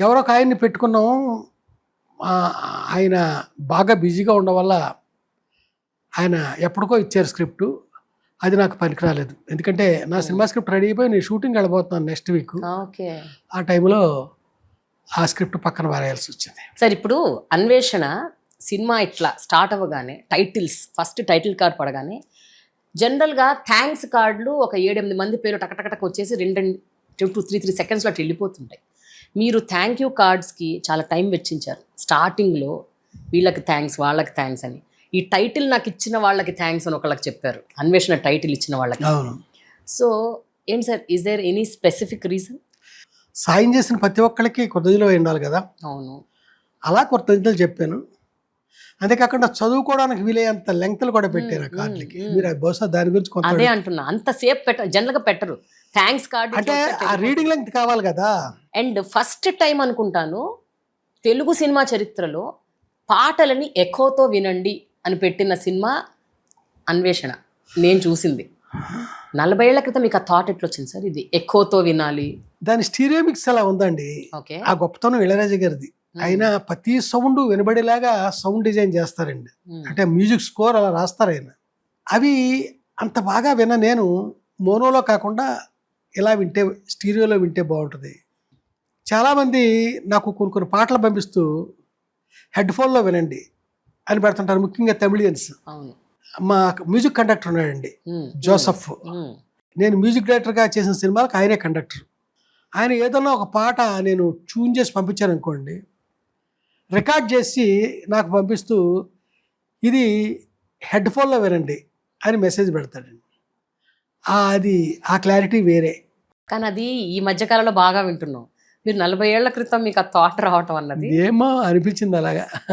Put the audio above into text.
ఎవరో ఒక ఆయన్ని పెట్టుకున్నాం. ఆయన బాగా బిజీగా ఉండడం వల్ల ఆయన ఎప్పటికో ఇచ్చారు స్క్రిప్ట్. అది నాకు పనికి రాలేదు ఎందుకంటే నా సినిమా స్క్రిప్ట్ రెడీ అయిపోయి నేను షూటింగ్ వెళ్ళబోతున్నాను నెక్స్ట్ వీక్. ఓకే. ఆ టైంలో ఆ స్క్రిప్ట్ పక్కన వారేయాల్సి వచ్చింది. సరే ఇప్పుడు అన్వేషణ సినిమా ఇట్లా స్టార్ట్ అవ్వగానే టైటిల్స్ ఫస్ట్ టైటిల్ కార్డ్ పడగానే జనరల్గా థ్యాంక్స్ కార్డులు ఒక ఏడెనిమిది మంది పేరు టకటకటక వచ్చేసి రెండు టూ టూ త్రీ త్రీ సెకండ్స్లో అట్లా వెళ్ళిపోతుంటాయి. మీరు థ్యాంక్ యూ కార్డ్స్కి చాలా టైం వెచ్చించారు. స్టార్టింగ్లో వీళ్ళకి థ్యాంక్స్ వాళ్ళకి థ్యాంక్స్ అని. ఈ టైటిల్ నాకు ఇచ్చిన వాళ్ళకి థ్యాంక్స్ అని ఒకళ్ళకి చెప్పారు. అన్వేషణ టైటిల్ ఇచ్చిన వాళ్ళకి. అవును. సో ఏంటి sir is there any specific reason సాయం చేసిన ప్రతి ఒక్కరికి కృతజ్ఞతలు ఉండాలి కదా. అవును. అలా కృతజ్ఞతలు చెప్పాను. అంతేకాకుండా చదువుకోవడానికి వీలయ్యేంత లెంగ్త్లు కూడా పెట్టాను ఆ కార్డులకి. మీరు బహుశా దాని గురించి కొంత అదే అంటున్నా. అంత సేఫ్ పెట్ట జనరల్గా పెట్టరు. థ్యాంక్స్ కార్డ్ అంటే ఆ రీడింగ్ లెంగ్త్ కావాలి కదా. అండ్ ఫస్ట్ టైం అనుకుంటాను తెలుగు సినిమా చరిత్రలో పాటలని ఎకోతో వినండి అని పెట్టిన సినిమా అన్వేషణ. నేను చూసింది. నలభై ఏళ్ళ క్రితం మీకు ఆ థాట్ ఎట్లా వచ్చింది సార్? ఇది ఎకోతో వినాలి. దాని స్టీరియోమిక్స్ అలా ఉందండి. ఓకే. ఆ గొప్పతనం ఇళరాజా గారిది. ఆయన ప్రతి సౌండ్ వినబడేలాగా సౌండ్ డిజైన్ చేస్తారండి. అంటే మ్యూజిక్ స్కోర్ అలా రాస్తారు ఆయన అవి అంత బాగా విన్న నేను మోనోలో కాకుండా ఇలా వింటే స్టీరియోలో వింటే బాగుంటుంది. చాలామంది నాకు కొన్ని కొన్ని పాటలు పంపిస్తూ హెడ్ ఫోన్లో వినండి అని పెడుతుంటారు ముఖ్యంగా తమిళియన్స్. మా మ్యూజిక్ కండక్టర్ ఉన్నాడండి. జోసఫ్. నేను మ్యూజిక్ డైరెక్టర్గా చేసిన సినిమాలకు ఆయనే కండక్టర్. ఆయన ఏదన్నా ఒక పాట నేను ట్యూన్ చేసి పంపించాను అనుకోండి రికార్డ్ చేసి నాకు పంపిస్తూ ఇది హెడ్ ఫోన్లో వినండి అని మెసేజ్ పెడతాడండి. అది ఆ క్లారిటీ వేరే. కానీ అది ఈ మధ్యకాలంలో బాగా వింటున్నాం. మీరు నలభై ఏళ్ళ క్రితం మీకు ఆ థాట్ రావటం అన్నది. ఏమో అనిపించింది అలాగా.